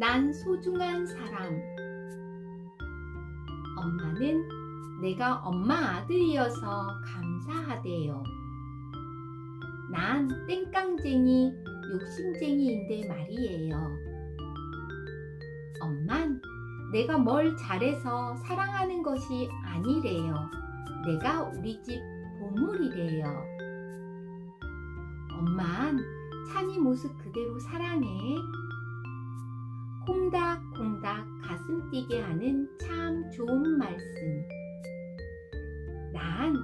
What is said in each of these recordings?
난 소중한 사람. 엄마는 내가 엄마 아들이어서 감사하대요. 난 땡깡쟁이, 욕심쟁이인데 말이에요. 엄만 내가 뭘 잘해서 사랑하는 것이 아니래요. 내가 우리 집 보물이래요. 엄만 찬이 모습 그대로 사랑해. 뛰게 하는 참 좋은 말씀. 난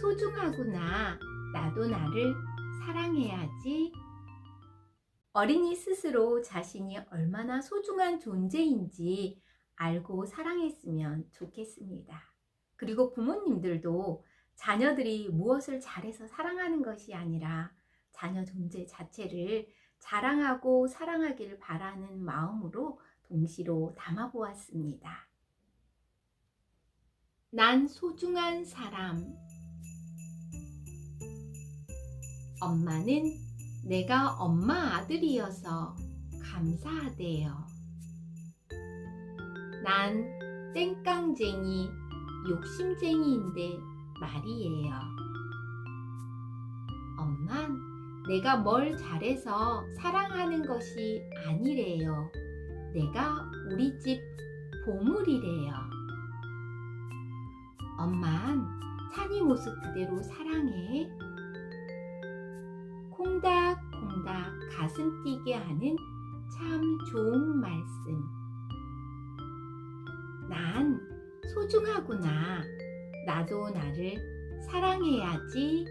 소중하구나. 나도 나를 사랑해야지. 어린이 스스로 자신이 얼마나 소중한 존재인지 알고 사랑했으면 좋겠습니다. 그리고 부모님들도 자녀들이 무엇을 잘해서 사랑하는 것이 아니라 자녀 존재 자체를 자랑하고 사랑하기를 바라는 마음으로 동시로 담아보았습니다. 난 소중한 사람. 엄마는 내가 엄마 아들이어서 감사하대요. 난 땡깡쟁이, 욕심쟁이인데 말이에요. 엄만 내가 뭘 잘해서 사랑하는 것이 아니래요. 내가 우리 집 보물이래요. 엄만 찬이 모습 그대로 사랑해. 콩닥콩닥 가슴 뛰게 하는 참 좋은 말씀. 난 소중하구나. 나도 나를 사랑해야지.